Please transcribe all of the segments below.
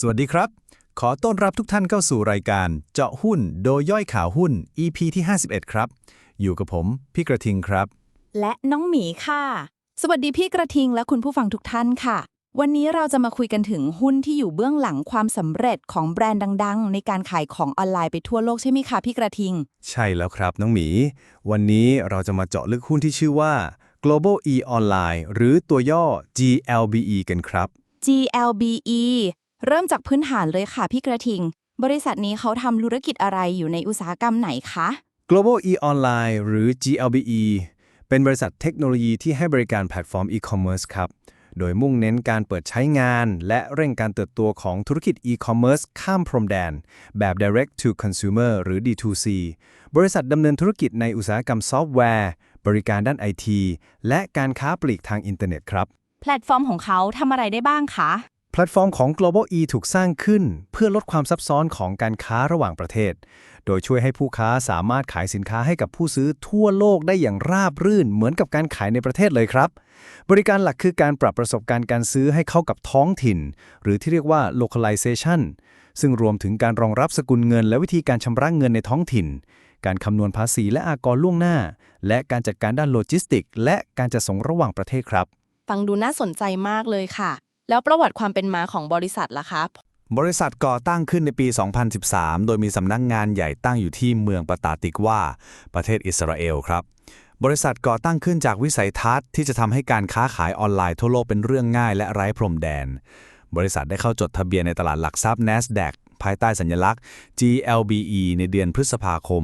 สวัสดีครับ ขอต้อนรับทุกท่านเข้าสู่รายการ เจาะหุ้นโดยย่อยข่าวหุ้น EP ที่ 51 ครับ อยู่กับผมพี่กระทิงครับ และน้องหมีค่ะ สวัสดีพี่กระทิงและคุณผู้ฟังทุกท่านค่ะ วันนี้เราจะมาคุยกันถึงหุ้นที่อยู่เบื้องหลังความสำเร็จของแบรนด์ดัง ๆ ในการขายของออนไลน์ไปทั่วโลกใช่ไหมคะพี่กระทิง ใช่แล้วครับน้องหมี วันนี้เราจะมาเจาะลึกหุ้นที่ชื่อว่า Global E Online หรือตัวย่อ GLBE กันครับ GLBE เริ่มจากพื้นฐานเลยค่ะพี่กระทิง บริษัทนี้เขาทำธุรกิจอะไรอยู่ในอุตสาหกรรมไหนคะ Global E Online หรือ GLBE เป็นบริษัทเทคโนโลยีที่ให้บริการแพลตฟอร์ม e-commerce ครับ โดยมุ่งเน้นการเปิดใช้งาน และเร่งการเติบโตของธุรกิจ e-commerce ข้ามพรมแดน แบบ direct to consumer หรือ D2C บริษัทดำเนินธุรกิจในอุตสาหกรรมซอฟต์แวร์ บริการด้าน IT และการค้าปลีกทางอินเทอร์เน็ตครับ แพลตฟอร์มของเขาทำอะไรได้บ้างคะแพลตฟอร์มของ Global E ถูกสร้างขึ้นเพื่อลดความซับซ้อนของการค้าระหว่างประเทศ โดยช่วยให้ผู้ค้าสามารถขายสินค้าให้กับผู้ซื้อทั่วโลกได้อย่างราบรื่นเหมือนกับการขายในประเทศเลยครับ บริการหลักคือการปรับประสบการณ์การซื้อให้เข้ากับท้องถิ่น หรือที่เรียกว่า localization ซึ่งรวมถึงการรองรับสกุลเงิน และวิธีการชำระเงินในท้องถิ่น การคำนวณภาษีและอากรล่วงหน้า และการจัดการด้านโลจิสติก และการจัดส่งระหว่างประเทศครับ ฟังดูน่าสนใจมากเลยค่ะ แล้วประวัติความเป็นมาของบริษัทล่ะคะบริษัทก่อตั้งขึ้นในปี 2013 โดยมีสำนักงงานใหญ่ตั้งอยู่ที่เมืองปาตาติกว่า ประเทศอิสราเอลครับ บริษัทก่อตั้งขึ้นจากวิสัยทัศน์ที่จะทำให้การค้าขายออนไลน์ทั่วโลกเป็นเรื่องง่ายและไร้พรมแดน บริษัทได้เข้าจดทะเบียนในตลาดหลักทรัพย์ NASDAQ ภายใต้สัญลักษณ์ GLBE ในเดือนพฤษภาคม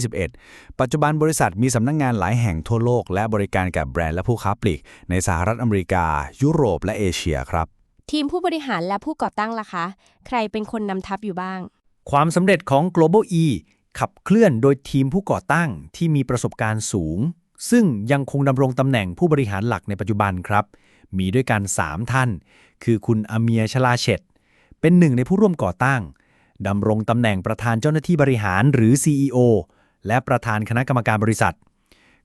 2021 ปัจจุบันบริษัทมีสำนักงงานหลายแห่งทั่วโลก และบริการกับแบรนด์และผู้ค้าปลีก ในสหรัฐอเมริกา ยุโรปและเอเชียครับ ทีมผู้บริหารและผู้ก่อตั้งล่ะคะ ใครเป็นคนนำทัพอยู่บ้าง ความสำเร็จของ Global E ขับเคลื่อนโดยทีมผู้ก่อตั้งที่มีประสบการณ์สูง ซึ่งยังคงดำรงตำแหน่งผู้บริหารหลักในปัจจุบันครับ มีด้วยกัน 3 ท่าน คือคุณอาเมียชลาเชต เป็นหนึ่งในผู้ร่วมก่อตั้งดำรงตำแหน่งประธานเจ้าหน้าที่บริหารหรือ CEO และประธานคณะกรรมการบริษัท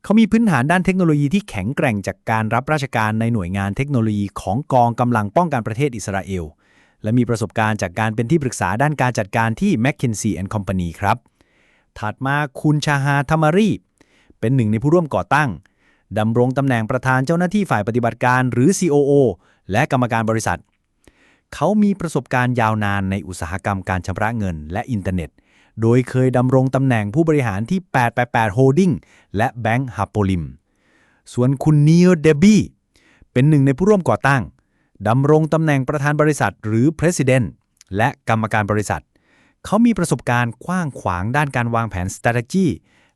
เขามีพื้นฐานด้านเทคโนโลยีที่แข็งแกร่งจากการรับราชการในหน่วยงานเทคโนโลยีของกองกำลังป้องกันประเทศอิสราเอล และมีประสบการณ์จากการเป็นที่ปรึกษาด้านการจัดการที่ McKinsey Company ครับ ถัดมาคุณชาฮาธามารีเป็นหนึ่งในผู้ร่วมก่อตั้งดำรงตำแหน่งประธานเจ้าหน้าที่ฝ่ายปฏิบัติการหรือ COO และกรรมการบริษัท เขามีประสบการณ์ยาวนานในอุตสาหกรรมการชำระเงินและอินเทอร์เน็ต โดยเคยดำรงตำแหน่งผู้บริหารที่ 888 Holding และแบงก์ฮัปโปลิม ส่วนคุณนีโอเดบี้เป็นหนึ่งในผู้ร่วมก่อตั้งดำรงตำแหน่งประธานบริษัทหรือ President และกรรมการบริษัท เขามีประสบการณ์กว้างขวางด้านการวางแผน strategy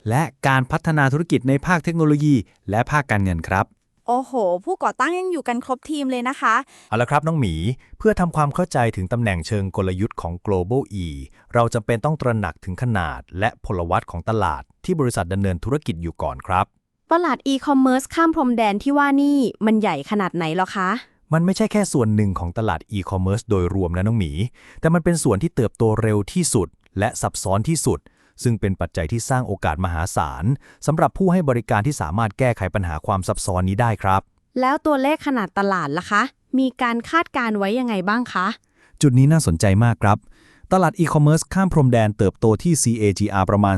และการพัฒนาธุรกิจในภาคเทคโนโลยี และภาคการเงินครับ โอ้โห ผู้ก่อตั้งยังอยู่กันครบทีมเลยนะคะ เอาละครับน้องหมี เพื่อทำความเข้าใจถึงตำแหน่งเชิงกลยุทธ์ของ global E เราจำเป็นต้องตระหนักถึงขนาด และพลวัตของตลาดที่บริษัทดำเนินธุรกิจอยู่ก่อนครับ ตลาดอีคอมเมิร์ซข้ามพรมแดนที่ว่านี่มันใหญ่ขนาดไหนหรอคะ มันไม่ใช่แค่ส่วนหนึ่งของตลาด e-commerce โดยรวมนะน้องหมี แต่มันเป็นส่วนที่เติบโตเร็วที่สุด และซับซ้อนที่สุด ซึ่งเป็นปัจจัยที่สร้างโอกาสมหาศาลสำหรับผู้ให้บริการที่สามารถแก้ไขปัญหาความซับซ้อนนี้ได้ครับ แล้วตัวเลขขนาดตลาดล่ะคะ มีการคาดการณ์ไว้ยังไงบ้างคะ จุดนี้น่าสนใจมากครับ ตลาดอีคอมเมิร์ซข้ามพรมแดนเติบโตที่ CAGR ประมาณ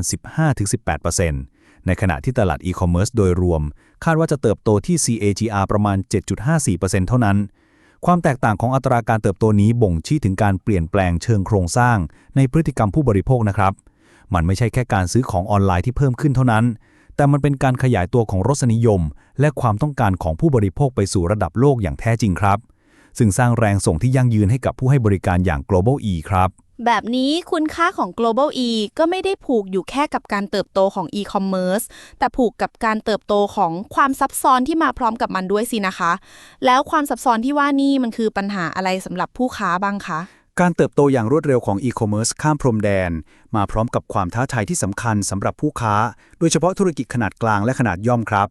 15-18%ในขณะที่ตลาดอีคอมเมิร์ซโดยรวม คาดว่าจะเติบโตที่ CAGR ประมาณ 7.54%เท่านั้นความแตกต่างของอัตราการเติบโตนี้บ่งชี้ถึงการเปลี่ยนแปลงเชิงโครงสร้างในพฤติกรรมผู้บริโภคนะครับ มันไม่ใช่แค่การซื้อของออนไลน์ที่เพิ่มขึ้นเท่านั้น แต่มันเป็นการขยายตัวของรสนิยม และความต้องการของผู้บริโภคไปสู่ระดับโลกอย่างแท้จริงครับ ซึ่งสร้างแรงส่งที่ยั่งยืนให้กับผู้ให้บริการอย่าง global e ครับแบบนี้คุณค่าของ global e ก็ไม่ได้ผูกอยู่แค่กับการเติบโตของ e-commerce แต่ผูกกับการเติบโตของความซับซ้อนที่มาพร้อมกับมันด้วยสินะคะ แล้วความซับซ้อนที่ว่านี่มันคือปัญหาอะไรสำหรับผู้ค้าบ้างคะ การเติบโตอย่างรวดเร็วของอีคอมเมิร์ซข้ามพรมแดน มาพร้อมกับความท้าทายที่สำคัญสำหรับผู้ค้า โดยเฉพาะธุรกิจขนาดกลางและขนาดย่อมครับ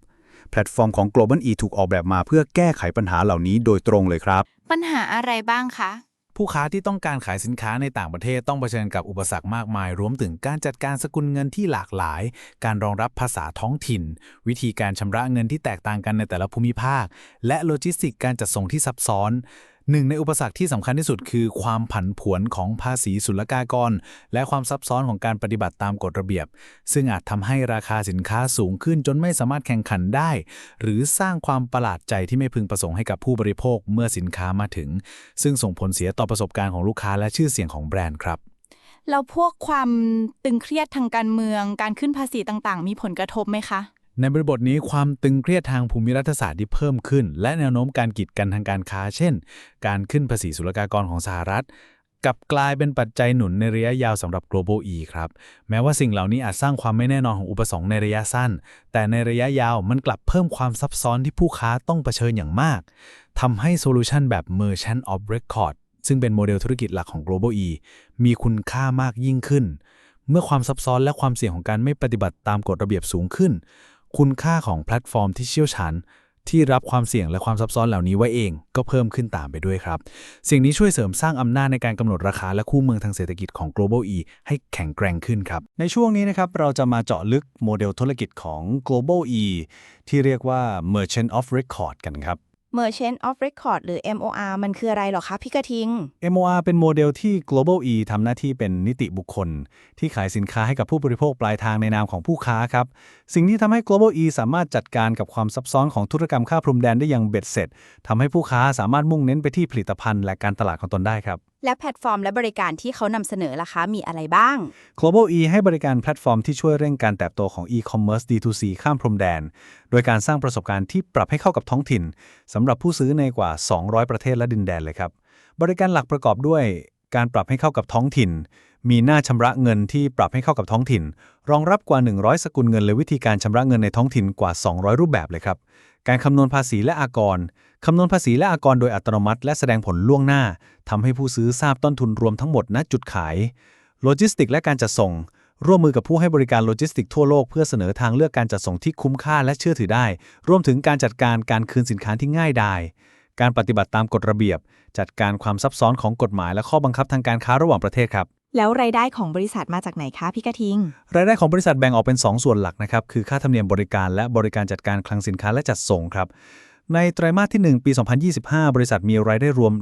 แพลตฟอร์มของ Global E ถูกออกแบบมาเพื่อแก้ไขปัญหาเหล่านี้โดยตรงเลยครับ ปัญหาอะไรบ้างคะ ผู้ค้าที่ต้องการขายสินค้าในต่างประเทศต้องเผชิญกับอุปสรรคมากมาย รวมถึงการจัดการสกุลเงินที่หลากหลาย การรองรับภาษาท้องถิ่น วิธีการชำระเงินที่แตกต่างกันในแต่ละภูมิภาค และโลจิสติกการจัดส่งที่ซับซ้อน หนึ่งในอุปสรรคที่สำคัญที่สุดคือความผันผวนของภาษีศุลกากร และความซับซ้อนของการปฏิบัติตามกฎระเบียบ ซึ่งอาจทำให้ราคาสินค้าสูงขึ้นจนไม่สามารถแข่งขันได้ หรือสร้างความประหลาดใจที่ไม่พึงประสงค์ให้กับผู้บริโภคเมื่อสินค้ามาถึง ซึ่งส่งผลเสียต่อประสบการณ์ของลูกค้าและชื่อเสียงของแบรนด์ครับแล้วพวกความตึงเครียดทางการเมือง การขึ้นภาษีต่างๆ มีผลกระทบไหมคะ ในบริบทนี้ความตึงเครียดทางภูมิรัฐศาสตร์ที่เพิ่มขึ้น และแนวโน้มการกีดกันทางการค้า เช่น การขึ้นภาษีศุลกากรของสหรัฐกับกลายเป็นปัจจัยหนุนในระยะยาวสำหรับ global e ครับ แม้ว่าสิ่งเหล่านี้อาจสร้างความไม่แน่นอนของอุปสงค์ในระยะสั้น แต่ในระยะยาวมันกลับเพิ่มความซับซ้อนที่ผู้ค้าต้องเผชิญอย่างมากทำให้โซลูชันแบบ merchant of record ซึ่งเป็นโมเดลธุรกิจหลักของ global e มีคุณค่ามากยิ่งขึ้น เมื่อความซับซ้อนและความเสี่ยงของการไม่ปฏิบัติตามกฎระเบียบสูงขึ้น คุณค่าของแพลตฟอร์มที่เชี่ยวชาญที่รับความเสี่ยงและความซับซ้อนเหล่านี้ไว้เองก็เพิ่มขึ้นตามไปด้วยครับ สิ่งนี้ช่วยเสริมสร้างอำนาจในการกำหนดราคาและคู่เมืองทางเศรษฐกิจของ global e ให้แข็งแกร่งขึ้นครับ ในช่วงนี้นะครับ เราจะมาเจาะลึกโมเดลธุรกิจของ global e ที่เรียกว่า merchant of record กันครับ Merchant of Record หรือ MOR มันคืออะไรหรอคะพี่กระทิง MOR เป็นโมเดลที่ global e ทำหน้าที่เป็นนิติบุคคล ที่ขายสินค้าให้กับผู้บริโภคปลายทางในนามของผู้ค้าครับ สิ่งที่ทำให้ global e สามารถจัดการกับความซับซ้อนของธุรกรรมข้ามพรมแดนได้อย่างเบ็ดเสร็จทำให้ผู้ค้าสามารถมุ่งเน้นไปที่ผลิตภัณฑ์และการตลาดของตนได้ครับ และแพลตฟอร์มและบริการที่เขานำเสนอล่ะคะมีอะไรบ้าง Global e ให้บริการแพลตฟอร์มที่ช่วยเร่งการเติบโตของ e-commerce D2C ข้ามพรมแดน โดยการสร้างประสบการณ์ที่ปรับให้เข้ากับท้องถิ่นสำหรับผู้ซื้อในกว่า 200 ประเทศและดินแดนเลยครับ บริการหลักประกอบด้วย การปรับให้เข้ากับท้องถิ่น มีหน้าชำระเงินที่ปรับให้เข้ากับท้องถิ่น รองรับกว่า 100 สกุลเงินและวิธีการชำระเงินในท้องถิ่นกว่า 200 รูปแบบเลยครับ การคำนวณภาษีและอากร คำนวณภาษีและอากรโดยอัตโนมัติ และแสดงผลล่วงหน้าทำให้ผู้ซื้อทราบต้นทุนรวมทั้งหมดณจุดขาย โลจิสติกและการจัดส่ง ร่วมมือกับผู้ให้บริการโลจิสติกทั่วโลกเพื่อเสนอทางเลือกการจัดส่งที่คุ้มค่าและเชื่อถือได้ รวมถึงการจัดการการคืนสินค้าที่ง่ายดายการปฏิบัติตามกฎระเบียบ จัดการความซับซ้อนของกฎหมายและข้อบังคับทางการค้าระหว่างประเทศครับ แล้วรายได้ของบริษัทมาจากไหนคะพี่กระทิง รายได้ของบริษัทแบ่งออกเป็น 2 ส่วนหลักนะครับ คือค่าธรรมเนียมบริการและบริการจัดการคลังสินค้าและจัดส่งครับ ในไตรมาสที่ 1 ปี 2025 บริษัทมีรายได้รวม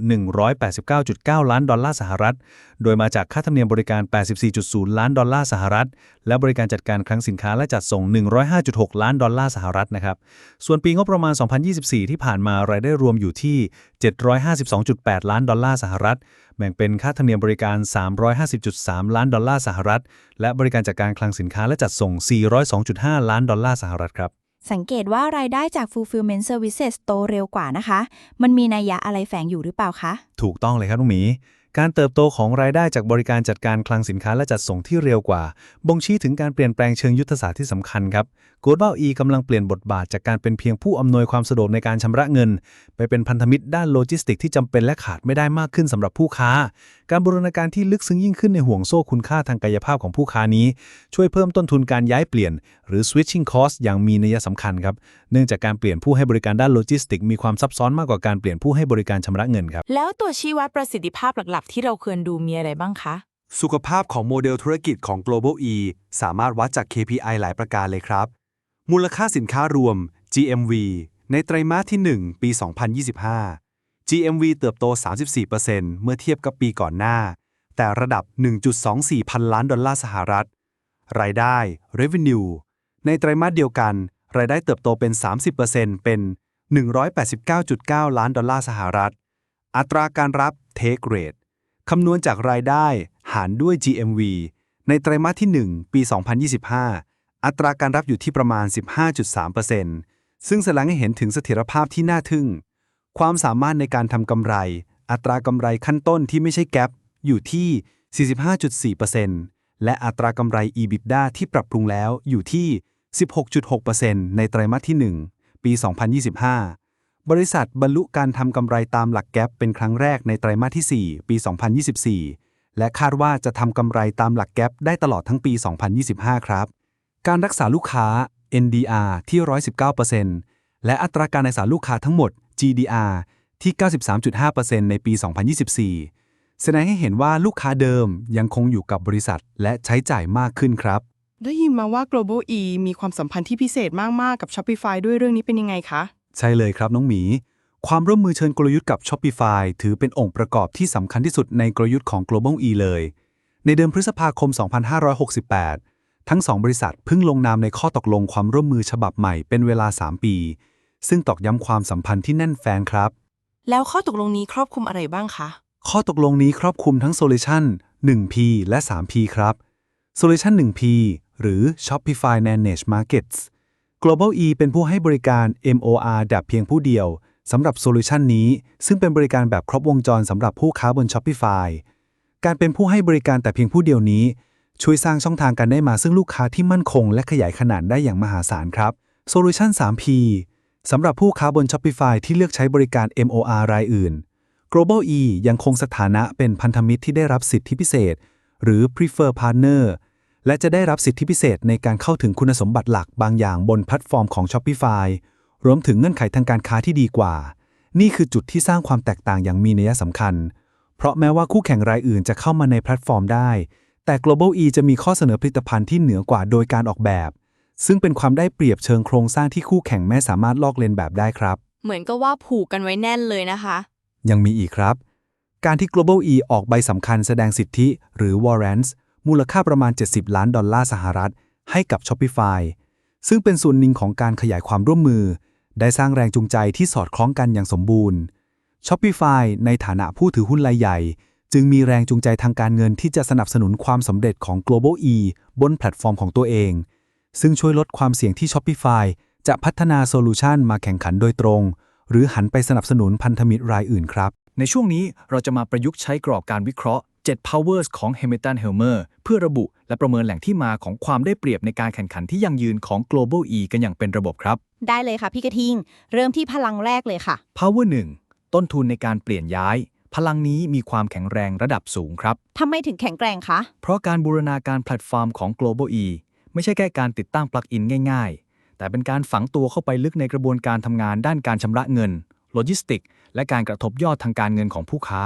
189.9 ล้านดอลลาร์สหรัฐ โดยมาจากค่าธรรมเนียมบริการ 84.0 ล้านดอลลาร์สหรัฐ และบริการจัดการคลังสินค้าและจัดส่ง 105.6 ล้านดอลลาร์สหรัฐนะครับ ส่วนปีงบประมาณ 2024 ที่ผ่านมารายได้รวมอยู่ที่ 752.8 ล้านดอลลาร์สหรัฐ แบ่งเป็นค่าธรรมเนียมบริการ 350.3 ล้านดอลลาร์สหรัฐ และบริการจัดการคลังสินค้าและจัดส่ง 402.5 ล้านดอลลาร์สหรัฐครับ สังเกตว่ารายได้จาก fulfillment services โตเร็วกว่านะคะ มันมีนัยยะอะไรแฝงอยู่หรือเปล่าคะ ถูกต้องเลยครับลุงหมี การเติบโตของรายได้จากบริการจัดการคลังสินค้าและจัดส่งที่เร็วกว่า บ่งชี้ถึงการเปลี่ยนแปลงเชิงยุทธศาสตร์ที่สำคัญครับ Global E กำลังเปลี่ยนบทบาทจากการเป็นเพียงผู้อำนวยความสะดวกในการชำระเงิน ไปเป็นพันธมิตรด้านโลจิสติกที่จำเป็นและขาดไม่ได้มากขึ้นสำหรับผู้ค้าการบูรณาการที่ลึกซึ้งยิ่งขึ้นในห่วงโซ่คุณค่าทางกายภาพของผู้ค้านี้ ช่วยเพิ่มต้นทุนการย้ายเปลี่ยน หรือ switching cost อย่างมีนัยสำคัญครับ เนื่องจากการเปลี่ยนผู้ให้บริการด้านโลจิสติก มีความซับซ้อนมากกว่าการเปลี่ยนผู้ให้บริการชำระเงินครับแล้วตัวชี้วัดประสิทธิภาพหลักๆ ที่เราควรดูมีอะไรบ้างคะ สุขภาพของโมเดลธุรกิจของ Global E สามารถวัดจาก KPI หลายประการเลยครับ มูลค่าสินค้ารวม GMV ในไตรมาสที่ 1 ปี 2025 GMV เติบโต 34%เมื่อเทียบกับปีก่อนหน้า แต่ระดับ 1.24 พันล้านดอลลาร์สหรัฐ รายได้ Revenue ในไตรมาสเดียวกัน รายได้เติบโตเป็น 30%เป็น 189.9 ล้านดอลลาร์สหรัฐ อัตราการรับ Take Rate คำนวณจากรายได้หารด้วย GMV ในไตรมาสที่ 1 ปี 2025 อัตราการรับอยู่ที่ประมาณ 15.3%ซึ่งแสดงให้เห็นถึงเสถียรภาพที่น่าทึ่ง ความสามารถในการทำกำไร อัตรากำไรขั้นต้นที่ไม่ใช่แก p อยู่ที่ 45.4%และอัตรากำไร EBITDA ที่ปรับปรุงแล้วอยู่ที่ 16.6%ในไตรมาสที่ 1 ปี 2025 บริษัทบรรลุการทำกำไรตามหลักแก p เป็นครั้งแรกในไตรมาสที่ 4 ปี 2024 และคาดว่าจะทำกำไรตามหลักแก p ได้ตลอดทั้งปี 2025 ครับ การรักษาลูกค้า NDR ที่ 119%และอัตราการรักษาลูกค้าทั้งหมด GDR ที่ 93.5%ในปี 2024 แสดงให้เห็นว่าลูกค้าเดิมยังคงอยู่กับบริษัทและใช้จ่ายมากขึ้นครับ ได้ยินมาว่า Global E มีความสัมพันธ์ที่พิเศษมาก ๆ กับ Shopify ด้วยเรื่องนี้เป็นยังไงคะ ใช่เลยครับน้องหมี ความร่วมมือเชิญกลยุทธ์กับ Shopify ถือเป็นองค์ประกอบที่สำคัญที่สุดในกลยุทธ์ของ Global E เลย ในเดือนพฤษภาคม 2568 ทั้งสองบริษัทเพิ่งลงนามในข้อตกลงความร่วมมือฉบับใหม่เป็นเวลา 3 ปี ซึ่งตอกย้ำความสัมพันธ์ที่แน่นแฟนครับ แล้วข้อตกลงนี้ครอบคลุมอะไรบ้างคะ ข้อตกลงนี้ครอบคลุมทั้ง Solution 1P และ 3P ครับ Solution 1P หรือ Shopify Managed Markets Global E เป็นผู้ให้บริการ MOR แบบเพียงผู้เดียวสำหรับโซลูชันนี้ ซึ่งเป็นบริการแบบครบวงจรสำหรับผู้ค้าบน Shopify การเป็นผู้ให้บริการแต่เพียงผู้เดียวนี้ ช่วยสร้างช่องทางการได้มาซึ่งลูกค้าที่มั่นคง และขยายขนาดได้อย่างมหาศาลครับ Solution 3P สำหรับผู้ค้าบน Shopify ที่เลือกใช้บริการ MOR รายอื่น Global E ยังคงสถานะเป็นพันธมิตรที่ได้รับสิทธิพิเศษ หรือ Prefer Partner และจะได้รับสิทธิพิเศษในการเข้าถึงคุณสมบัติหลักบางอย่างบนแพลตฟอร์มของ Shopify รวมถึงเงื่อนไขทางการค้าที่ดีกว่า นี่คือจุดที่สร้างความแตกต่างอย่างมีนัยสำคัญ เพราะแม้ว่าคู่แข่งรายอื่นจะเข้ามาในแพลตฟอร์มได้ แต่ Global E จะมีข้อเสนอผลิตภัณฑ์ที่เหนือกว่าโดยการออกแบบ ซึ่งเป็นความได้เปรียบเชิงโครงสร้างที่คู่แข่งไม่สามารถลอกเลียนแบบได้ครับ เหมือนก็ว่าผูกกันไว้แน่นเลยนะคะ ยังมีอีกครับ การที่ Global E ออกใบสำคัญแสดงสิทธิ หรือ warrants มูลค่าประมาณ 70 ล้านดอลลาร์สหรัฐ ให้กับ Shopify ซึ่งเป็นส่วนหนึ่งของการขยายความร่วมมือ ได้สร้างแรงจูงใจที่สอดคล้องกันอย่างสมบูรณ์ Shopify ในฐานะผู้ถือหุ้นรายใหญ่ จึงมีแรงจูงใจทางการเงินที่จะสนับสนุนความสำเร็จของ Global E บนแพลตฟอร์มของตัวเอง ซึ่งช่วยลดความเสี่ยงที่ Shopify จะพัฒนาโซลูชันมาแข่งขันโดยตรง หรือหันไปสนับสนุนพันธมิตรรายอื่นครับ ในช่วงนี้เราจะมาประยุกต์ใช้กรอบการวิเคราะห์7 powers ของ Hamilton Helmer เพื่อระบุและประเมินแหล่งที่มาของความได้เปรียบในการแข่งขันที่ยั่งยืนของ Global E กันอย่างเป็นระบบครับ ได้เลยค่ะพี่กระทิง เริ่มที่พลังแรกเลยค่ะ Power 1 ต้นทุนในการเปลี่ยนย้าย พลังนี้มีความแข็งแรงระดับสูงครับทำไมถึงแข็งแกร่งคะ เพราะการบูรณาการแพลตฟอร์มของ Global E ไม่ใช่แค่การติดตั้งปลั๊กอินง่าย ๆ แต่เป็นการฝังตัวเข้าไปลึกในกระบวนการทำงานด้านการชำระเงิน โลจิสติก และการกระทบยอดทางการเงินของผู้ค้า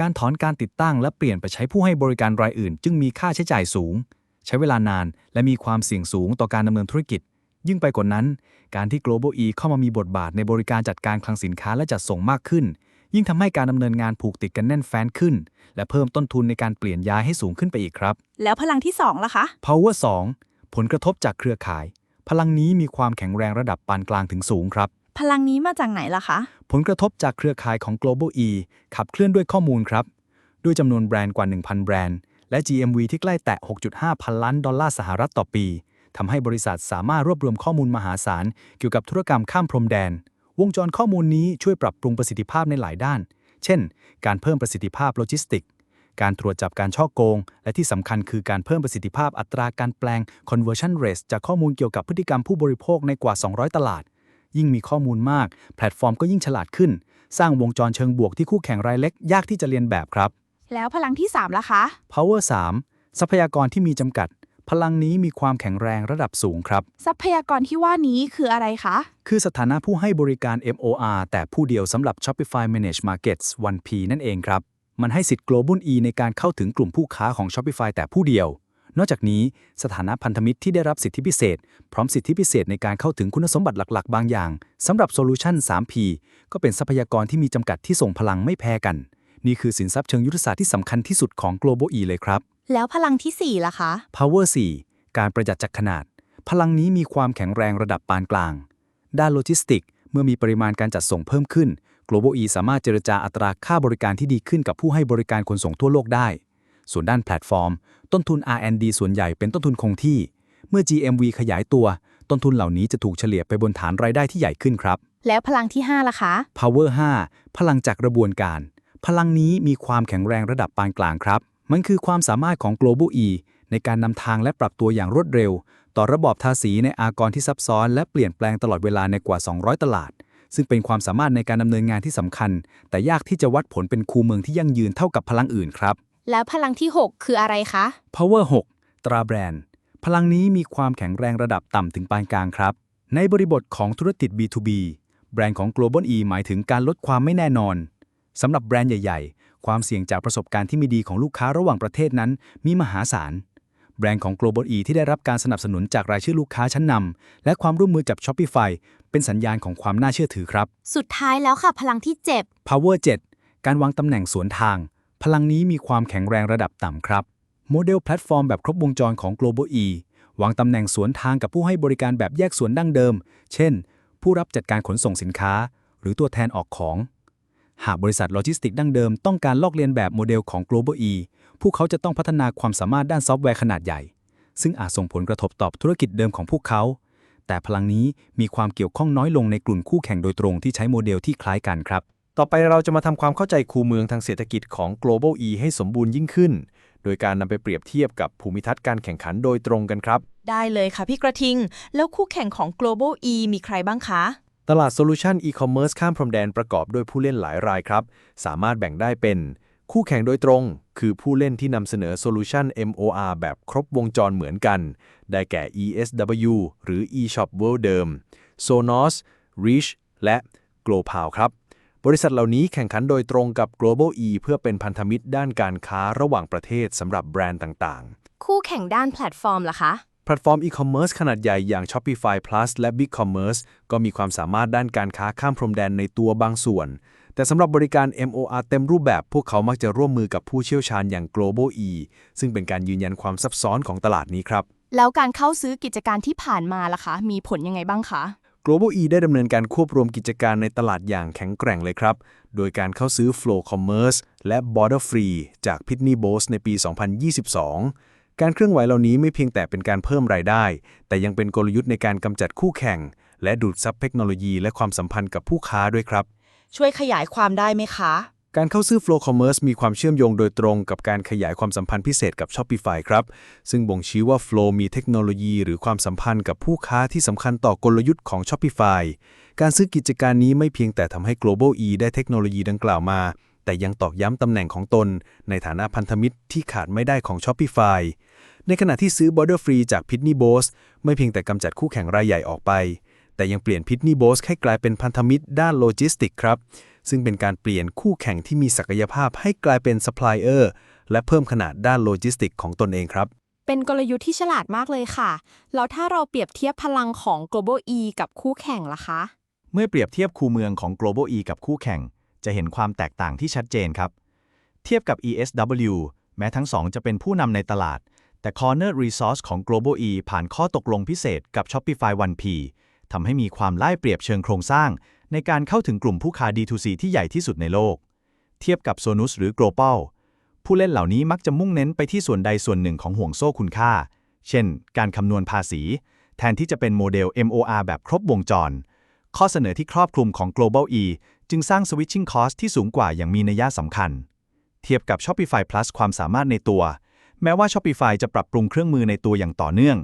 การถอนการติดตั้งและเปลี่ยนไปใช้ผู้ให้บริการรายอื่น จึงมีค่าใช้จ่ายสูง ใช้เวลานาน และมีความเสี่ยงสูงต่อการดำเนินธุรกิจ ยิ่งไปกว่านั้น การที่ Global E เข้ามามีบทบาทในบริการจัดการคลังสินค้าและจัดส่งมากขึ้น ยิ่งทำให้การดำเนินงานผูกติดกันแน่นแฟ้นขึ้น และเพิ่มต้นทุนในการเปลี่ยนย้ายให้สูงขึ้นไปอีกครับ แล้วพลังที่2ล่ะคะ Power 2 ผลกระทบจากเครือข่าย พลังนี้มีความแข็งแรงระดับปานกลางถึงสูงครับ พลังนี้มาจากไหนล่ะคะ ผลกระทบจากเครือข่ายของ Global E ขับเคลื่อนด้วยข้อมูลครับ ด้วยจำนวนแบรนด์กว่า 1,000 แบรนด์ และ GMV ที่ใกล้แตะ 6.5 พันล้านดอลลาร์สหรัฐต่อปีทำให้บริษัทสามารถรวบรวมข้อมูลมหาศาลเกี่ยวกับธุรกรรมข้ามพรมแดน วงจรข้อมูลนี้ช่วยปรับปรุงประสิทธิภาพในหลายด้าน เช่น การเพิ่มประสิทธิภาพโลจิสติก การตรวจจับการช่อโกง และที่สำคัญคือการเพิ่มประสิทธิภาพอัตราการแปลง conversion rate จากข้อมูลเกี่ยวกับพฤติกรรมผู้บริโภคในกว่า 200 ตลาด ยิ่งมีข้อมูลมาก แพลตฟอร์มก็ยิ่งฉลาดขึ้น สร้างวงจรเชิงบวกที่คู่แข่งรายเล็กยากที่จะเรียนแบบครับ แล้วพลังที่3ล่ะคะ Power 3 ทรัพยากรที่มีจำกัด พลังนี้มีความแข็งแรงระดับสูงครับ ทรัพยากรที่ว่านี้คืออะไรคะ คือสถานะผู้ให้บริการ MOR แต่ผู้เดียวสำหรับ Shopify Managed Markets 1P นั่นเองครับ มันให้สิทธิ์ Global E ในการเข้าถึงกลุ่มผู้ค้าของ Shopify แต่ผู้เดียว นอกจากนี้สถานะพันธมิตรที่ได้รับสิทธิพิเศษ พร้อมสิทธิพิเศษในการเข้าถึงคุณสมบัติหลัก ๆ บางอย่างสำหรับ Solution 3P ก็เป็นทรัพยากรที่มีจำกัดที่ส่งพลังไม่แพ้กัน นี่คือสินทรัพย์เชิงยุทธศาสตร์ที่สำคัญที่สุดของ Global E เลยครับ แล้วพลังทีสี่4 ล่ะคะ Power 4 การประหยัดจากขนาด พลังนี้มีความแข็งแรงระดับปานกลาง ด้านโลจิสติก เมื่อมีปริมาณการจัดส่งเพิ่มขึ้น Global E สามารถเจรจาอัตราค่าบริการที่ดีขึ้นกับผู้ให้บริการขนส่งทั่วโลกได้ ส่วนด้านแพลตฟอร์ม ต้นทุน R&D ส่วนใหญ่เป็นต้นทุนคงที่ เมื่อ GMV ขยายตัว ต้นทุนเหล่านี้จะถูกเฉลี่ยไปบนฐานรายได้ที่ใหญ่ขึ้นครับ แล้วพลังที่ 5ล่ะคะ Power 5 พลังจากกระบวนการ พลังนี้มีความแข็งแรงระดับปานกลางครับ มันคือความสามารถของ Global E ในการนำทางและปรับตัวอย่างรวดเร็ว ต่อระบอบภาษีในอากรที่ซับซ้อนและเปลี่ยนแปลงตลอดเวลาในกว่า 200 ตลาด ซึ่งเป็นความสามารถในการดำเนินงานที่สำคัญ แต่ยากที่จะวัดผลเป็นคูเมืองที่ยั่งยืนเท่ากับพลังอื่นครับ แล้วพลังที่ 6 คืออะไรคะ Power 6 ตราแบรนด์ พลังนี้มีความแข็งแรงระดับต่ำถึงปานกลางครับ ในบริบทของธุรกิจ B2B แบรนด์ของ Global E หมายถึงการลดความไม่แน่นอนสำหรับแบรนด์ใหญ่ ๆ ความเสี่ยงจากประสบการณ์ที่ไม่ดีของลูกค้าระหว่างประเทศนั้น มีมหาศาลแบรนด์ของ Global E ที่ได้รับการสนับสนุนจากรายชื่อลูกค้าชั้นนำและความร่วมมือจาก Shopify เป็นสัญญาณของความน่าเชื่อถือครับ สุดท้ายแล้วค่ะ พลังที่เจ็บ Power 7 การวางตำแหน่งสวนทาง พลังนี้มีความแข็งแรงระดับต่ำครับ โมเดลแพลตฟอร์มแบบครบวงจรของ Global E วางตำแหน่งสวนทางกับผู้ให้บริการแบบแยกส่วนดั้งเดิม เช่น ผู้รับจัดการขนส่งสินค้า หรือตัวแทนออกของ หากบริษัทโลจิสติกดั้งเดิมต้องการลอกเลียนแบบโมเดลของ Global E พวกเขาจะต้องพัฒนาความสามารถด้านซอฟต์แวร์ขนาดใหญ่ ซึ่งอาจส่งผลกระทบต่อธุรกิจเดิมของพวกเขา แต่พลังนี้มีความเกี่ยวข้องน้อยลงในกลุ่มคู่แข่งโดยตรงที่ใช้โมเดลที่คล้ายกันครับ ต่อไปเราจะมาทำความเข้าใจคูเมืองทางเศรษฐกิจของ Global E ให้สมบูรณ์ยิ่งขึ้น โดยการนำไปเปรียบเทียบกับภูมิทัศน์การแข่งขันโดยตรงกันครับ ได้เลยค่ะพี่กระทิง แล้วคู่แข่งของ Global E มีใครบ้างคะ ตลาดโซลูชันอีคอมเมิร์ซข้ามพรมแดนประกอบด้วยผู้เล่นหลายรายครับ สามารถแบ่งได้เป็น คู่แข่งโดยตรง คือผู้เล่นที่นำเสนอโซลูชัน MOR แบบครบวงจรเหมือนกัน ได้แก่ ESW หรือ eShop World เดิม Sonos Reach และ Global ครับ บริษัทเหล่านี้แข่งขันโดยตรงกับ Global E เพื่อเป็นพันธมิตรด้านการค้าระหว่างประเทศสำหรับแบรนด์ต่างๆ คู่แข่งด้านแพลตฟอร์มล่ะคะแพลตฟอร์มอีคอมเมิร์ซขนาดใหญ่อย่าง Shopify Plus และ BigCommerce ก็มีความสามารถด้านการค้าข้ามพรมแดนในตัวบางส่วน แต่สำหรับบริการ MOR เต็มรูปแบบพวกเขามักจะร่วมมือกับผู้เชี่ยวชาญอย่าง Global E ซึ่งเป็นการยืนยันความซับซ้อนของตลาดนี้ครับ แล้วการเข้าซื้อกิจการที่ผ่านมาล่ะคะ มีผลยังไงบ้างคะ Global E ได้ดำเนินการควบรวมกิจการในตลาดอย่างแข็งแกร่งเลยครับ โดยการเข้าซื้อ Flow Commerce และ Border Free จาก Pitney Bowes ในปี 2022 การเคลื่อนไหวเหล่านี้ไม่เพียงแต่เป็นการเพิ่มรายได้ แต่ยังเป็นกลยุทธ์ในการกำจัดคู่แข่ง และดูดซับเทคโนโลยีและความสัมพันธ์กับผู้ค้าด้วยครับ ช่วยขยายความได้ไหมคะ การเข้าซื้อ Flow Commerce มีความเชื่อมโยงโดยตรงกับการขยายความสัมพันธ์พิเศษกับ Shopify ครับ ซึ่งบ่งชี้ว่า Flow มีเทคโนโลยีหรือความสัมพันธ์กับผู้ค้าที่สำคัญต่อกลยุทธ์ของ Shopify การซื้อกิจการนี้ไม่เพียงแต่ทำให้ Global E ได้เทคโนโลยีดังกล่าวมา แต่ยังตอกย้ำตำแหน่งของตน ในฐานะพันธมิตรที่ขาดไม่ได้ของ Shopify ในขณะที่ซื้อ Border Free จาก Pitney Bowes ไม่เพียงแต่กำจัดคู่แข่งรายใหญ่ออกไป แต่ยังเปลี่ยน Pitney Bowes ให้กลายเป็นพันธมิตรด้านโลจิสติกครับ ซึ่งเป็นการเปลี่ยนคู่แข่งที่มีศักยภาพให้กลายเป็นซัพพลายเออร์และเพิ่มขนาดด้านโลจิสติกของตนเองครับ เป็นกลยุทธ์ที่ฉลาดมากเลยค่ะ แล้วถ้าเราเปรียบเทียบพลังของ Global E กับคู่แข่งล่ะคะ เมื่อเปรียบเทียบคูเมืองของ Global E กับคู่แข่ง จะเห็นความแตกต่างที่ชัดเจนครับ เทียบกับ ESW แม้ทั้งสองจะเป็นผู้นำในตลาด แต่ Corner Resource ของ Global E ผ่านข้อตกลงพิเศษกับ Shopify 1P ทำให้มีความได้เปรียบเชิงโครงสร้าง ในการเข้าถึงกลุ่มผู้ค้า D2C ที่ใหญ่ที่สุดในโลก เทียบกับ Sonus หรือ Global ผู้เล่นเหล่านี้มักจะมุ่งเน้นไปที่ส่วนใดส่วนหนึ่งของห่วงโซ่คุณค่า เช่น การคำนวณภาษี แทนที่จะเป็นโมเดล MOR แบบครบวงจร ข้อเสนอที่ครอบคลุมของ Global E จึงสร้าง switching cost ที่สูงกว่าอย่างมีนัยสำคัญ เทียบกับ Shopify Plus ความสามารถในตัว แม้ว่า Shopify จะปรับปรุงเครื่องมือในตัวอย่างต่อเนื่อง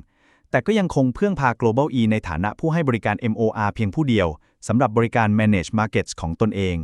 แต่ก็ยังคงเพื่องพา Global E ในฐานะผู้ให้บริการ MOR เพียงผู้เดียวสำหรับบริการ Manage Markets ของตนเอง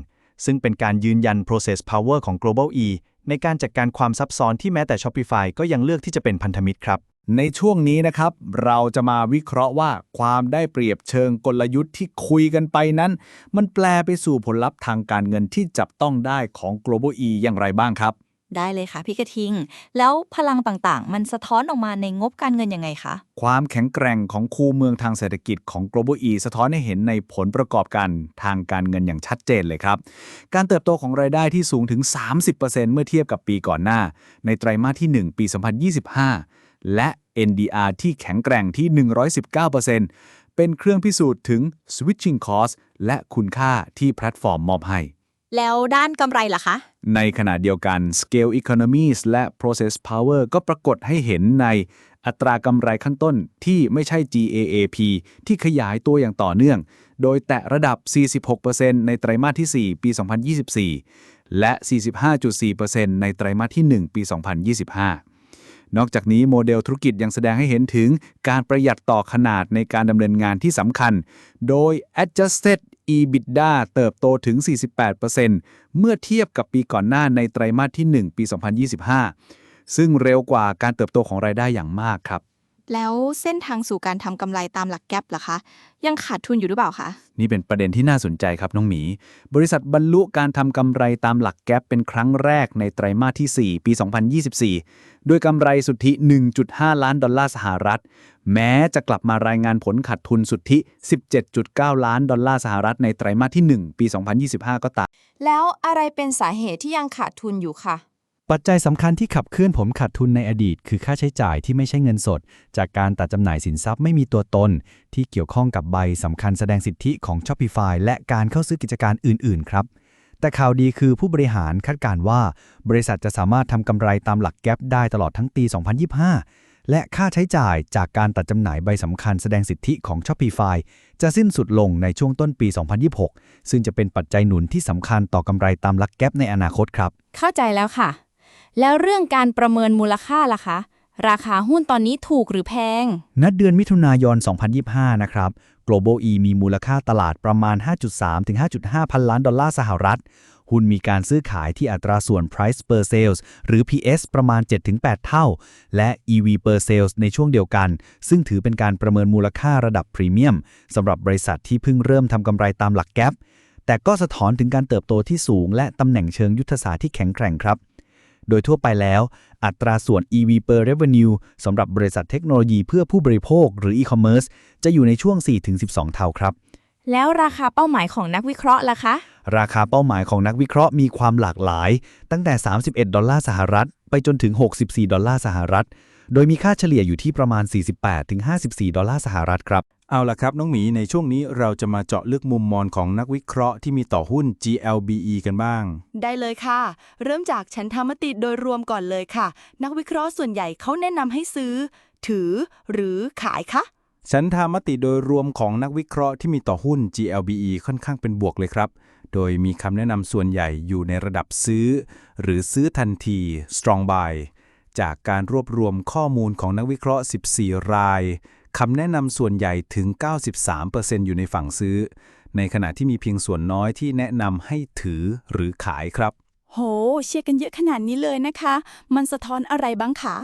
ซึ่งเป็นการยืนยัน process power ของ Global E ในการจัดการความซับซ้อนที่แม้แต่ Shopify ก็ยังเลือกที่จะเป็นพันธมิตรครับ ในช่วงนี้นะครับ เราจะมาวิเคราะห์ว่าความได้เปรียบเชิงกลยุทธ์ที่คุยกันไปนั้น มันแปลไปสู่ผลลัพธ์ทางการเงินที่จับต้องได้ของ Global E อย่างไรบ้างครับ ได้เลยค่ะพี่กระทิง แล้วพลังต่างๆ มันสะท้อนออกมาในงบการเงินยังไงคะ ความแข็งแกร่งของคูเมืองทางเศรษฐกิจของ Global E สะท้อนให้เห็นในผลประกอบการทางการเงินอย่างชัดเจนเลยครับ การเติบโตของรายได้ที่สูงถึง 30%เมื่อเทียบกับปีก่อนหน้า ในไตรมาสที่ 1 ปี 2025 และ NDR ที่แข็งแกร่งที่ 119%เป็นเครื่องพิสูจน์ถึง switching cost และคุณค่าที่แพลตฟอร์มมอบให้ แล้วด้านกำไรล่ะคะ ในขณะเดียวกัน Scale Economies และ Process Power ก็ปรากฏให้เห็นในอัตรากำไรขั้นต้นที่ไม่ใช่ GAAP ที่ขยายตัวอย่างต่อเนื่อง โดยแตะระดับ 46%ในไตรมาสที่ 4 ปี 2024 และ 45.4%ในไตรมาสที่ 1 ปี 2025นอกจากนี้โมเดลธุรกิจยังแสดงให้เห็นถึงการประหยัดต่อขนาดในการดำเนินงานที่สำคัญ โดย Adjusted EBITDA เติบโตถึง 48%เมื่อเทียบกับปีก่อนหน้าในไตรมาสที่ 1 ปี 2025 ซึ่งเร็วกว่าการเติบโตของรายได้อย่างมากครับ แล้วเส้นทางสู่การทำกำไรตามหลักแก๊ปล่ะคะ ยังขาดทุนอยู่หรือเปล่าคะ นี่เป็นประเด็นที่น่าสนใจครับน้องหมี บริษัทบรรลุการทำกำไรตามหลักแก๊ปเป็นครั้งแรกในไตรมาสที่ 4 ปี 2024 ด้วยกำไรสุทธิ 1.5 ล้านดอลลาร์สหรัฐ แม้จะกลับมารายงานผลขาดทุนสุทธิ 17.9 ล้านดอลลาร์สหรัฐในไตรมาสที่ 1 ปี 2025 ก็ตาม แล้วอะไรเป็นสาเหตุที่ยังขาดทุนอยู่ค่ะปัจจัยสำคัญที่ขับเคลื่อนผมขาดทุนในอดีต คือค่าใช้จ่ายที่ไม่ใช่เงินสด จากการตัดจำหน่ายสินทรัพย์ไม่มีตัวตน ที่เกี่ยวข้องกับใบสำคัญแสดงสิทธิของ Shopify และการเข้าซื้อกิจการอื่น ๆ ครับแต่ข่าวดีคือผู้บริหารคาดการณ์ว่า บริษัทจะสามารถทำกำไรตามหลักแก๊ปได้ตลอดทั้งปี 2025 และค่าใช้จ่ายจากการตัดจำหน่ายใบสำคัญแสดงสิทธิของ Shopify จะสิ้นสุดลงในช่วงต้นปี 2026 ซึ่งจะเป็นปัจจัยหนุนที่สำคัญต่อกำไรตามหลักแก๊ปในอนาคตครับ เข้าใจแล้วค่ะ แล้วเรื่องการประเมินมูลค่าล่ะคะ ราคาหุ้นตอนนี้ถูกหรือแพงณเดือนมิถุนายน 2025 นะครับ Global E มีมูลค่าตลาดประมาณ 5.3 ถึง 5.5 พันล้านดอลลาร์สหรัฐ หุ้นมีการซื้อขายที่อัตราส่วน Price per sales หรือ PS ประมาณ 7-8 เท่า และ EV per sales ในช่วงเดียวกัน ซึ่งถือเป็นการประเมินมูลค่าระดับพรีเมียมสำหรับบริษัทที่เพิ่งเริ่มทำกำไรตามหลักแก๊ปแต่ก็สะท้อนถึงการเติบโตที่สูง และตำแหน่งเชิงยุทธศาสตร์ที่แข็งแกร่งครับ โดยทั่วไปแล้ว อัตราส่วน EV per revenue สำหรับบริษัทเทคโนโลยีเพื่อผู้บริโภคหรือ e-commerce จะอยู่ในช่วง 4-12 เท่าครับ แล้วราคาเป้าหมายของนักวิเคราะห์ล่ะคะ ราคาเป้าหมายของนักวิเคราะห์มีความหลากหลาย ตั้งแต่ 31 ดอลลาร์สหรัฐ ไปจนถึง 64 ดอลลาร์สหรัฐ โดยมีค่าเฉลี่ยอยู่ที่ประมาณ 48-54 ดอลลาร์สหรัฐครับ เอาล่ะครับ น้องหมีในช่วงนี้เราจะมาเจาะลึกมุมมองของนักวิเคราะห์ที่มีต่อหุ้น GLBE กันบ้าง ได้เลยค่ะ เริ่มจากฉันทามติโดยรวมก่อนเลยค่ะ นักวิเคราะห์ส่วนใหญ่เขาแนะนำให้ซื้อ ถือ หรือขายคะ ฉันทามติโดยรวมของนักวิเคราะห์ที่มีต่อหุ้น GLBE ค่อนข้างเป็นบวกเลยครับ โดยมีคำแนะนำส่วนใหญ่อยู่ในระดับซื้อ หรือซื้อทันที strong buy จากการรวบรวมข้อมูลของนักวิเคราะห์ 14 รายคำแนะนำส่วนใหญ่ถึง 93%อยู่ในฝั่งซื้อ ในขณะที่มีเพียงส่วนน้อยที่แนะนำให้ถือหรือขายครับ โห เชียร์กันเยอะขนาดนี้เลยนะคะ มันสะท้อนอะไรบ้างคะ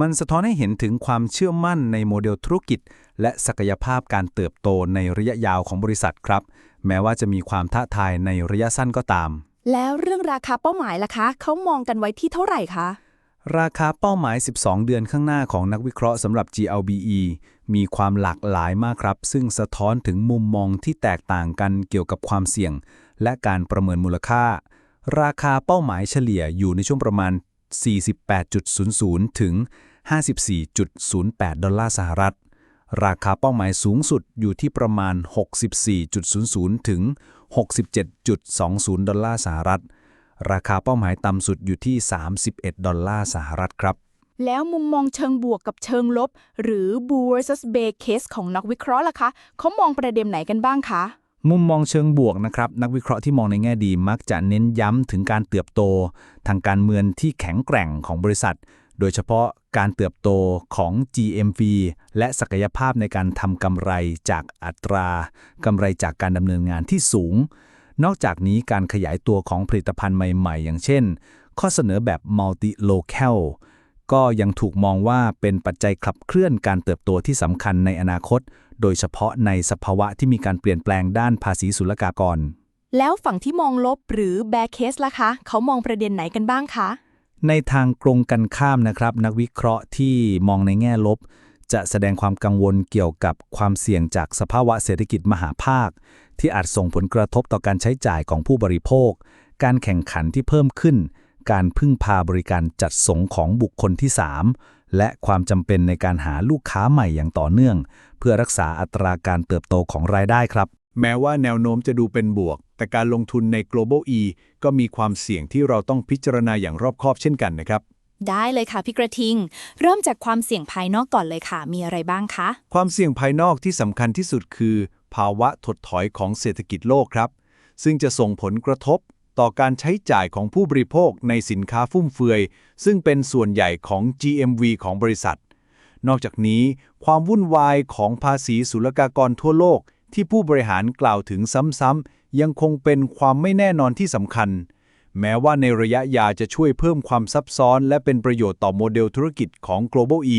มันสะท้อนให้เห็นถึงความเชื่อมั่นในโมเดลธุรกิจ และศักยภาพการเติบโตในระยะยาวของบริษัทครับ แม้ว่าจะมีความท้าทายในระยะสั้นก็ตาม แล้วเรื่องราคาเป้าหมายล่ะคะเขามองกันไว้ที่เท่าไหร่คะราคาเป้าหมาย 12 เดือนข้างหน้าของนักวิเคราะห์สำหรับ GLBE มีความหลากหลายมากครับ ซึ่งสะท้อนถึงมุมมองที่แตกต่างกันเกี่ยวกับความเสี่ยง และการประเมินมูลค่า ราคาเป้าหมายเฉลี่ยอยู่ในช่วงประมาณ 48.00 ถึง 54.08 ดอลลาร์สหรัฐ ราคาเป้าหมายสูงสุดอยู่ที่ประมาณ 64.00 ถึง 67.20 ดอลลาร์สหรัฐ ราคาเป้าหมายต่ำสุดอยู่ที่ 31 ดอลลาร์สหรัฐครับ แล้วมุมมองเชิงบวกกับเชิงลบ หรือ bull versus bear case ของนักวิเคราะห์ล่ะคะ เขามองประเด็นไหนกันบ้างคะ มุมมองเชิงบวกนะครับ นักวิเคราะห์ที่มองในแง่ดีมักจะเน้นย้ำถึงการเติบโต ทางการเมืองที่แข็งแกร่งของบริษัท โดยเฉพาะการเติบโตของ GMV และศักยภาพในการทำกำไรจากอัตรากำไรจากการดำเนินงานที่สูง นอกจากนี้การขยายตัวของผลิตภัณฑ์ใหม่ ๆ อย่างเช่น ข้อเสนอแบบ multi local ก็ยังถูกมองว่าเป็นปัจจัยขับเคลื่อนการเติบโตที่สำคัญในอนาคต โดยเฉพาะในสภาวะที่มีการเปลี่ยนแปลงด้านภาษีศุลกากร แล้วฝั่งที่มองลบหรือ bear case ล่ะคะ เขามองประเด็นไหนกันบ้างคะ ในทางตรงกันข้ามนะครับ นักวิเคราะห์ที่มองในแง่ลบ จะแสดงความกังวลเกี่ยวกับความเสี่ยงจากสภาวะเศรษฐกิจมหาภาค ที่อาจส่งผลกระทบต่อการใช้จ่ายของผู้บริโภค การแข่งขันที่เพิ่มขึ้น การพึ่งพาบริการจัดส่งของบุคคลที่ 3 และความจำเป็นในการหาลูกค้าใหม่อย่างต่อเนื่อง เพื่อรักษาอัตราการเติบโตของรายได้ครับ แม้ว่าแนวโน้มจะดูเป็นบวก แต่การลงทุนใน global e ก็มีความเสี่ยงที่เราต้องพิจารณาอย่างรอบคอบเช่นกันนะครับ ได้เลยค่ะพี่กระทิง เริ่มจากความเสี่ยงภายนอกก่อนเลยค่ะ มีอะไรบ้างคะ ความเสี่ยงภายนอกที่สำคัญที่สุดคือ ภาวะถดถอยของเศรษฐกิจโลกครับ ซึ่งจะส่งผลกระทบต่อการใช้จ่ายของผู้บริโภคในสินค้าฟุ่มเฟือย ซึ่งเป็นส่วนใหญ่ของ GMV ของบริษัท นอกจากนี้ ความวุ่นวายของภาษีศุลกากรทั่วโลก ที่ผู้บริหารกล่าวถึงซ้ำๆยังคงเป็นความไม่แน่นอนที่สำคัญ แม้ว่าในระยะยาวจะช่วยเพิ่มความซับซ้อน และเป็นประโยชน์ต่อโมเดลธุรกิจของ Global E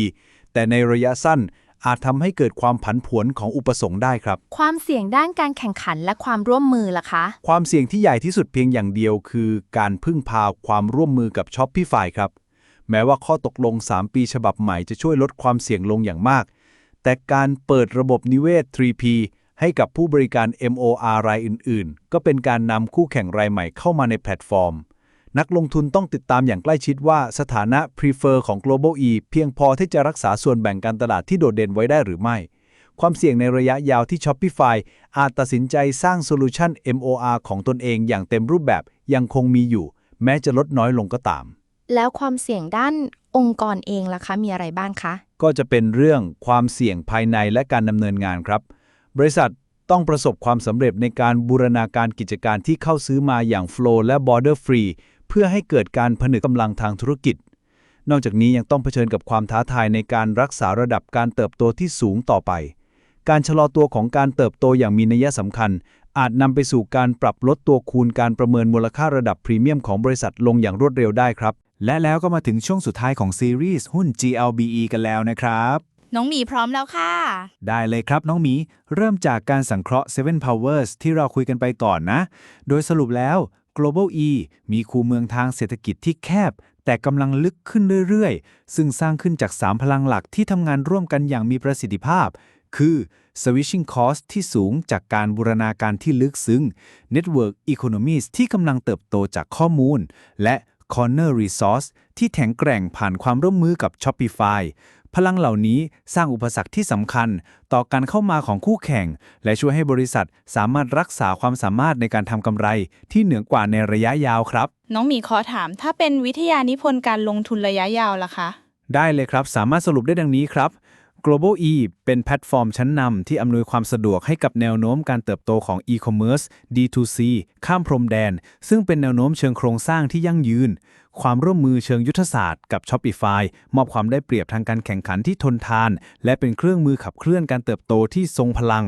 แต่ในระยะสั้นอาจทำให้เกิดความผันผวนของอุปสงค์ได้ครับ ความเสี่ยงด้านการแข่งขันและความร่วมมือล่ะคะ ความเสี่ยงที่ใหญ่ที่สุดเพียงอย่างเดียวคือ การพึ่งพาความร่วมมือกับ Shopify ครับ แม้ว่าข้อตกลง 3 ปีฉบับใหม่จะช่วยลดความเสี่ยงลงอย่างมาก แต่การเปิดระบบนิเวศ 3P ให้กับผู้บริการ MOR รายอื่น ๆ ก็เป็นการนำคู่แข่งรายใหม่เข้ามาในแพลตฟอร์ม นักลงทุนต้องติดตามอย่างใกล้ชิดว่าสถานะ Prefer ของ Global E เพียงพอที่จะรักษาส่วนแบ่งการตลาดที่โดดเด่นไว้ได้หรือไม่ ความเสี่ยงในระยะยาวที่ Shopify อาจตัดสินใจสร้างโซลูชัน MOR ของตนเองอย่างเต็มรูปแบบยังคงมีอยู่ แม้จะลดน้อยลงก็ตาม แล้วความเสี่ยงด้านองค์กรเองล่ะคะมีอะไรบ้างคะ ก็จะเป็นเรื่องความเสี่ยงภายในและการดำเนินงานครับ บริษัทต้องประสบความสำเร็จในการบูรณาการกิจการที่เข้าซื้อมาอย่าง Flow และ Border Free เพื่อให้เกิดการผนึกกำลังทางธุรกิจ นอกจากนี้ยังต้องเผชิญกับความท้าทายในการรักษาระดับการเติบโตที่สูงต่อไป การชะลอตัวของการเติบโตอย่างมีนัยสำคัญ อาจนำไปสู่การปรับลดตัวคูณการประเมินมูลค่าระดับพรีเมียมของบริษัทลงอย่างรวดเร็วได้ครับ และแล้วก็มาถึงช่วงสุดท้ายของซีรีส์หุ้น GLBE กันแล้วนะครับ น้องหมีพร้อมแล้วค่ะ ได้เลยครับน้องหมี เริ่มจากการสังเคราะห์ Seven Powers ที่เราคุยกันไปก่อนนะ โดยสรุปแล้ว Global E มีคูเมืองทางเศรษฐกิจที่แคบ แต่กำลังลึกขึ้นเรื่อยๆ ซึ่งสร้างขึ้นจาก 3 พลังหลักที่ทำงานร่วมกันอย่างมีประสิทธิภาพ คือ switching cost ที่สูงจากการบูรณาการที่ลึกซึ้ง network economies ที่กำลังเติบโตจากข้อมูล และ corner resource ที่แข็งแกร่งผ่านความร่วมมือกับ Shopify พลังเหล่านี้สร้างอุปสรรคที่สำคัญ ต่อการเข้ามาของคู่แข่ง และช่วยให้บริษัทสามารถรักษาความสามารถในการทำกำไรที่เหนือกว่าในระยะยาวครับ น้องหมีขอถาม ถ้าเป็นวิทยานิพนธ์การลงทุนระยะยาวล่ะคะ ได้เลยครับ สามารถสรุปได้ดังนี้ครับ Global E เป็นแพลตฟอร์มชั้นนำที่อำนวยความสะดวกให้กับแนวโน้มการเติบโตของ e-commerce D2C ข้ามพรมแดน ซึ่งเป็นแนวโน้มเชิงโครงสร้างที่ยั่งยืน ความร่วมมือเชิงยุทธศาสตร์กับ Shopify มอบความได้เปรียบทางการแข่งขันที่ทนทาน และเป็นเครื่องมือขับเคลื่อนการเติบโตที่ทรงพลัง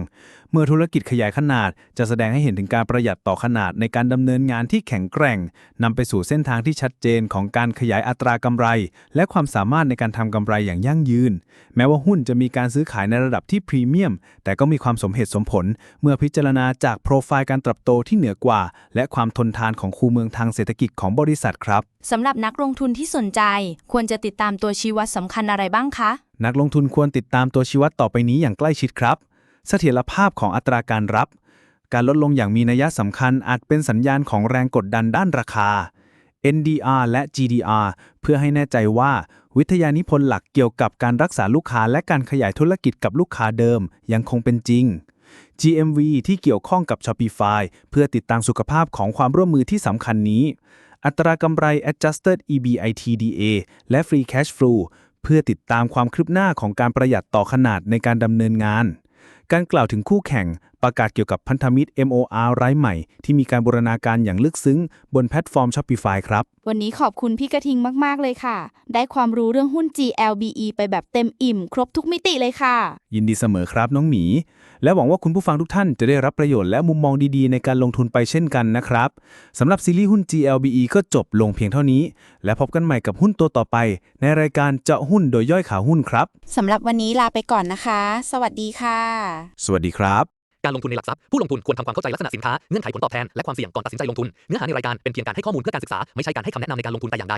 เมื่อธุรกิจขยายขนาด จะแสดงให้เห็นถึงการประหยัดต่อขนาดในการดำเนินงานที่แข็งแกร่งนำไปสู่เส้นทางที่ชัดเจนของการขยายอัตรากำไร และความสามารถในการทำกำไรอย่างยั่งยืน แม้ว่าหุ้นจะมีการซื้อขายในระดับที่พรีเมียม แต่ก็มีความสมเหตุสมผล เมื่อพิจารณาจากโปรไฟล์การเติบโตที่เหนือกว่า และความทนทานของคูเมืองทางเศรษฐกิจของบริษัทครับสำหรับนักลงทุนที่สนใจ ควรจะติดตามตัวชี้วัดสำคัญอะไรบ้างคะ นักลงทุนควรติดตามตัวชี้วัดต่อไปนี้อย่างใกล้ชิดครับ เสถียรภาพของอัตราการรับ การลดลงอย่างมีนัยสำคัญอาจเป็นสัญญาณของแรงกดดันด้านราคา NDR และ GDR เพื่อให้แน่ใจว่า วิทยานิพนธ์หลักเกี่ยวกับการรักษาลูกค้าและการขยายธุรกิจกับลูกค้าเดิมยังคงเป็นจริง GMV ที่เกี่ยวข้องกับ Shopify เพื่อติดตามสุขภาพของความร่วมมือที่สำคัญนี้ อัตรากำไร Adjusted EBITDA และ Free Cash Flow เพื่อติดตามความคืบหน้าของการประหยัดต่อขนาดในการดำเนินงาน การกล่าวถึงคู่แข่ง ประกาศเกี่ยวกับพันธมิตร MOR รายใหม่ ที่มีการบูรณาการอย่างลึกซึ้ง บนแพลตฟอร์ม Shopify ครับ วันนี้ขอบคุณพี่กระทิงมาก ๆ เลยค่ะ ได้ความรู้เรื่องหุ้น GLBE ไปแบบเต็มอิ่ม ครบทุกมิติเลยค่ะ ยินดีเสมอครับน้องหมี และหวังว่าคุณผู้ฟังทุกท่านจะได้รับประโยชน์และมุมมองดีๆ ในการลงทุนไปเช่นกันนะครับสำหรับซีรีส์หุ้น GLBE ก็จบลงเพียงเท่านี้ และพบกันใหม่กับหุ้นตัวต่อไป ในรายการเจาะหุ้นโดยย่อยข่าวหุ้นครับสำหรับวันนี้ลาไปก่อนนะคะ สวัสดีค่ะ สวัสดีครับ การลงทุนในหลักทรัพย์ผู้ลงทุนควรทำความเข้าใจลักษณะสินค้าเงื่อนไขผลตอบแทนและความเสี่ยงก่อนตัดสินใจลงทุนเนื้อหาในรายการเป็นเพียงการให้ข้อมูลเพื่อการศึกษาไม่ใช่การให้คำแนะนำในการลงทุนแต่อย่างใด